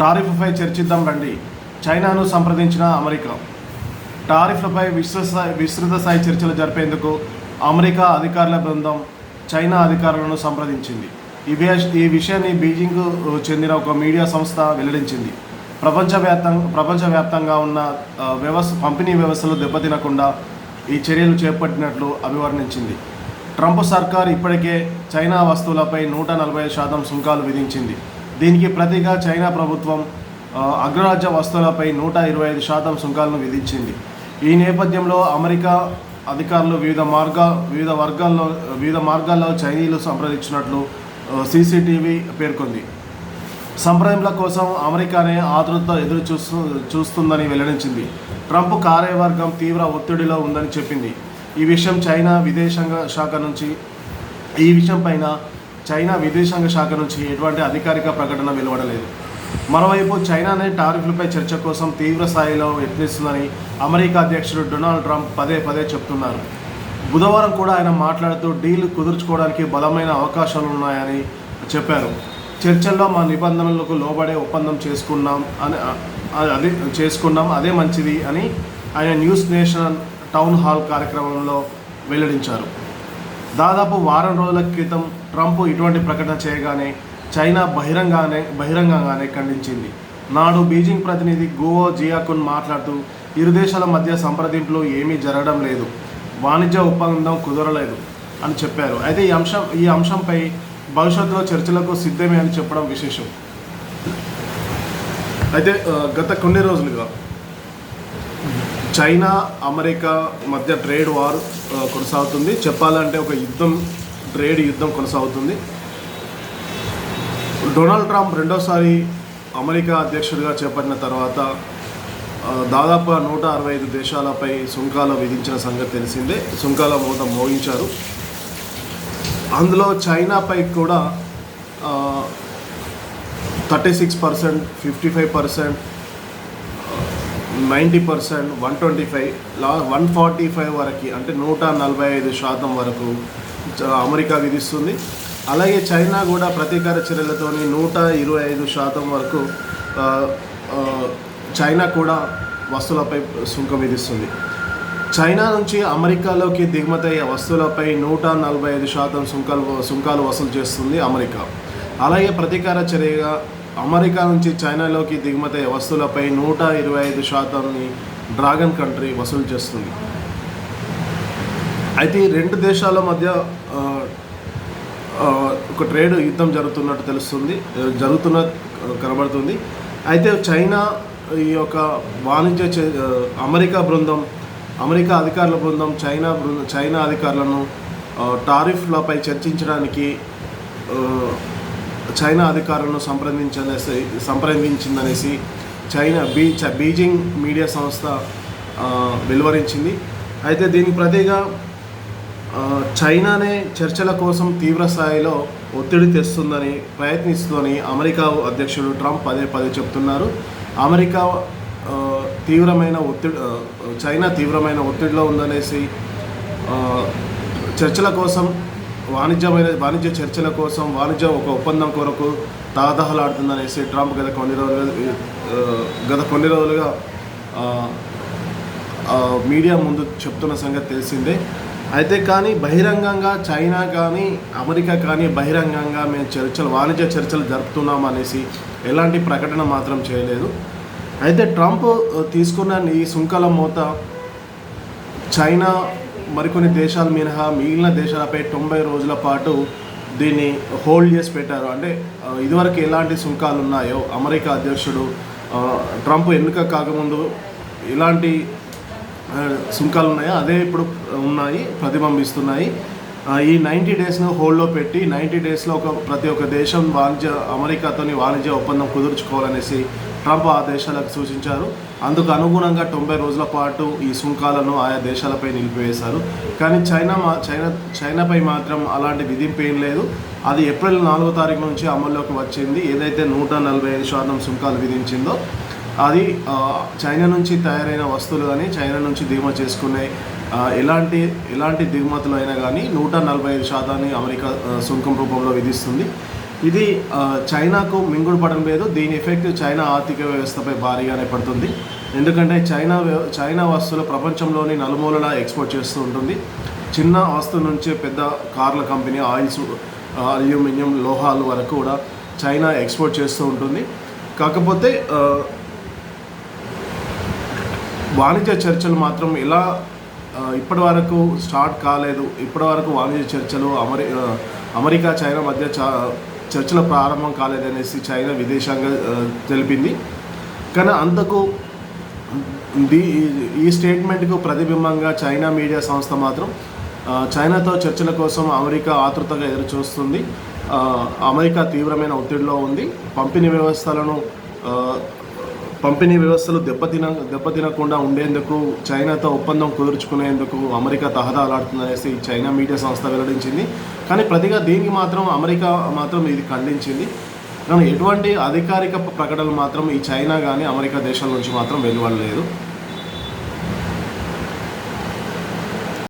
టారిఫ్పై చర్చిద్దాం రండి. చైనాను సంప్రదించిన అమెరికా. టారిఫ్లపై విస్తృత విస్తృత స్థాయి చర్చలు జరిపేందుకు అమెరికా అధికారుల బృందం చైనా అధికారులను సంప్రదించింది. ఈ ఈ విషయాన్ని బీజింగ్ చెందిన ఒక మీడియా సంస్థ వెల్లడించింది. ప్రపంచవ్యాప్తంగా ప్రపంచవ్యాప్తంగా ఉన్న వ్యవస్థ పంపిణీ వ్యవస్థలు దెబ్బతినకుండా ఈ చర్యలు చేపట్టినట్లు అభివర్ణించింది. ట్రంప్ సర్కార్ ఇప్పటికే చైనా వస్తువులపై నూట నలభై శాతం సుంకాలు విధించింది. దీనికి ప్రతిగా చైనా ప్రభుత్వం అగ్రరాజ్య వస్తువులపై నూట ఇరవై ఐదు శాతం సుంకాలను విధించింది. ఈ నేపథ్యంలో అమెరికా అధికారులు వివిధ మార్గ వివిధ వర్గాల్లో వివిధ మార్గాల్లో చైనీయులు సంప్రదించినట్లు సీసీటీవీ పేర్కొంది. సంప్రదింపుల కోసం అమెరికానే ఆతృత ఎదురు చూస్తూ చూస్తుందని వెల్లడించింది. ట్రంప్ కార్యవర్గం తీవ్ర ఒత్తిడిలో ఉందని చెప్పింది. ఈ విషయం చైనా విదేశాంగ శాఖ నుంచి ఈ విషయం పైన చైనా విదేశాంగ శాఖ నుంచి ఎటువంటి అధికారిక ప్రకటన వెలువడలేదు. మరోవైపు చైనానే టారిఫ్లపై చర్చ కోసం తీవ్ర స్థాయిలో యత్నిస్తుందని అమెరికా అధ్యక్షుడు డొనాల్డ్ ట్రంప్ పదే పదే చెప్తున్నారు. బుధవారం కూడా ఆయన మాట్లాడుతూ డీల్ కుదుర్చుకోవడానికి బలమైన అవకాశాలు ఉన్నాయని చెప్పారు. చర్చల్లో మా నిబంధనలకు లోబడే ఒప్పందం చేసుకున్నాం అని అదే చేసుకున్నాం అదే మంచిది అని ఆయన న్యూస్ నేషన్ టౌన్ హాల్ కార్యక్రమంలో వెల్లడించారు. దాదాపు వారం రోజుల క్రితం ట్రంప్ ఇటువంటి ప్రకటన చేయగానే చైనా బహిరంగానే బహిరంగంగానే ఖండించింది. నాడు బీజింగ్ ప్రతినిధి గోవో జియాకున్ మాట్లాడుతూ ఇరు దేశాల మధ్య సంప్రదింపులు ఏమీ జరగడం లేదు. వాణిజ్య ఒప్పందం కుదరలేదు అని చెప్పారు. అయితే ఈ అంశం ఈ అంశంపై భవిష్యత్తులో చర్చలకు సిద్ధమే అని చెప్పడం విశేషం. అయితే గత కొన్ని రోజులుగా చైనా అమెరికా మధ్య ట్రేడ్ వార్ కొనసాగుతుంది. చెప్పాలంటే ఒక యుద్ధం ట్రేడ్ యుద్ధం కొనసాగుతుంది. డొనాల్డ్ ట్రంప్ రెండోసారి అమెరికా అధ్యక్షుడిగా చేపట్టిన తర్వాత దాదాపు దాదాపుగా నూట అరవై ఐదు దేశాలపై సుంకాలు విధించిన సంగతి తెలిసిందే. సుంకాల మూత మోగించారు. అందులో చైనాపై కూడా thirty six percent fifty five percent ninety percent one twenty five లా వన్ ఫార్టీ ఫైవ్ వరకు అంటే నూట నలభై ఐదు శాతం వరకు అమెరికా విధిస్తుంది. అలాగే చైనా కూడా ప్రతీకార చర్యలతోని నూట ఇరవై ఐదు శాతం వరకు చైనా కూడా వస్తువులపై సుంకం విధిస్తుంది. చైనా నుంచి అమెరికాలోకి దిగుమతి అయ్యే వస్తువులపై నూట నలభై ఐదు శాతం సుంకాలు సుంకాలు వసూలు చేస్తుంది అమెరికా. అలాగే ప్రతీకార చర్యగా అమెరికా నుంచి చైనాలోకి దిగుమతి వస్తువులపై నూట ఇరవై ఐదు శాతాన్ని డ్రాగన్ కంట్రీ వసూలు చేస్తుంది. అయితే ఈ రెండు దేశాల మధ్య ఒక ట్రేడ్ యుద్ధం జరుగుతున్నట్టు తెలుస్తుంది జరుగుతున్న కనబడుతుంది. అయితే చైనా ఈ యొక్క వాణిజ్య అమెరికా బృందం అమెరికా అధికారుల బృందం చైనా బృందం చైనా అధికారులను టారిఫ్లపై చర్చించడానికి చైనా అధికారులను సంప్రదించనేసి సంప్రదించిందనేసి చైనా బీ చ- బీజింగ్ మీడియా సంస్థ వెలువరించింది. అయితే దీనికి ప్రతిగా చైనానే చర్చల కోసం తీవ్ర స్థాయిలో ఒత్తిడి తెస్తుందని ప్రయత్నిస్తుందని అమెరికా అధ్యక్షుడు ట్రంప్ పదే పదే చెప్తున్నారు. అమెరికా తీవ్రమైన ఒత్తిడి చైనా తీవ్రమైన ఒత్తిడిలో ఉందనేసి చర్చల కోసం వాణిజ్యమైన వాణిజ్య చర్చల కోసం వాణిజ్య ఒక ఒప్పందం కొరకు తాదహలాడుతుందనేసి ట్రంప్ గత కొన్ని రోజులుగా గత కొన్ని రోజులుగా మీడియా ముందు చెప్తున్న సంగతి తెలిసిందే. అయితే కానీ బహిరంగంగా చైనా కానీ అమెరికా కానీ బహిరంగంగా మేము చర్చలు వాణిజ్య చర్చలు జరుపుతున్నాం అనేసి ఎలాంటి ప్రకటన మాత్రం చేయలేదు. అయితే ట్రంప్ తీసుకున్న ఈ సుంకల మూత చైనా మరికొన్ని దేశాలు మినహా మిగిలిన దేశాలపై తొంభై రోజుల పాటు దీన్ని హోల్డ్ చేసి పెట్టారు. అంటే ఇదివరకు ఎలాంటి సుంకాలు ఉన్నాయో అమెరికా అధ్యక్షుడు ట్రంప్ ఎన్నిక కాకముందు ఎలాంటి సుంకాలు ఉన్నాయో అదే ఇప్పుడు ఉన్నాయి ప్రతిబింబిస్తున్నాయి. ఈ నైంటీ డేస్ను హోల్డ్లో పెట్టి నైంటీ డేస్లో ఒక ప్రతి ఒక్క దేశం వాణిజ్య అమెరికాతోని వాణిజ్య ఒప్పందం కుదుర్చుకోవాలనేసి ట్రంప్ ఆ దేశాలకు సూచించారు. అందుకు అనుగుణంగా తొంభై రోజుల పాటు ఈ సుంకాలను ఆయా దేశాలపై నిలిపివేశారు. కానీ చైనా మా చైనా చైనాపై మాత్రం అలాంటి విధింపు ఏం లేదు. అది ఏప్రిల్ నాలుగో తారీఖు నుంచి అమల్లోకి వచ్చింది. ఏదైతే నూట నలభై ఐదు శాతం సుంకాలు విధించిందో అది చైనా నుంచి తయారైన వస్తువులు కానీ చైనా నుంచి దిగుమతి చేసుకునే ఎలాంటి ఎలాంటి దిగుమతులు అయినా కానీ నూట నలభై ఐదు శాతాన్ని అమెరికా సుంకం రూపంలో విధిస్తుంది. ఇది చైనాకు మింగుడుపడడం లేదు. దీని ఎఫెక్ట్ చైనా ఆర్థిక వ్యవస్థపై భారీగానే పడుతుంది. ఎందుకంటే చైనా వ్య- చైనా వస్తువులు ప్రపంచంలోని నలుమూలలా ఎక్స్పోర్ట్ చేస్తూ ఉంటుంది. చిన్న వస్తువు నుంచి పెద్ద కార్ల కంపెనీ ఆయిల్స్ అల్యూమినియం లోహాలు వరకు కూడా చైనా ఎక్స్పోర్ట్ చేస్తూ ఉంటుంది. కాకపోతే వాణిజ్య చర్చలు మాత్రం ఇలా ఇప్పటి వరకు స్టార్ట్ కాలేదు. ఇప్పటి వరకు వాణిజ్య చర్చలు అమెరి అమెరికా చైనా మధ్య చా చర్చలు ప్రారంభం కాలేదనేసి చైనా విదేశాంగ తెలిపింది. కానీ అంతకు దీ ఈ స్టేట్మెంట్కు ప్రతిబింబంగా చైనా మీడియా సంస్థ మాత్రం చైనాతో చర్చల కోసం అమెరికా ఆతృతగా ఎదురుచూస్తుంది. అమెరికా తీవ్రమైన ఒత్తిడిలో ఉంది. పంపిణీ వ్యవస్థలను పంపిణీ వ్యవస్థలు దెబ్బతిన దెబ్బతినకుండా ఉండేందుకు చైనాతో ఒప్పందం కుదుర్చుకునేందుకు అమెరికా తహదాలాడుతుందనేసి చైనా మీడియా సంస్థ వెల్లడించింది. కానీ ప్రతిగా దీనికి మాత్రం అమెరికా మాత్రం ఇది ఖండించింది. కానీ ఎటువంటి అధికారిక ప్రకటనలు మాత్రం ఈ చైనా కానీ అమెరికా దేశాల నుంచి మాత్రం వెలువడలేదు.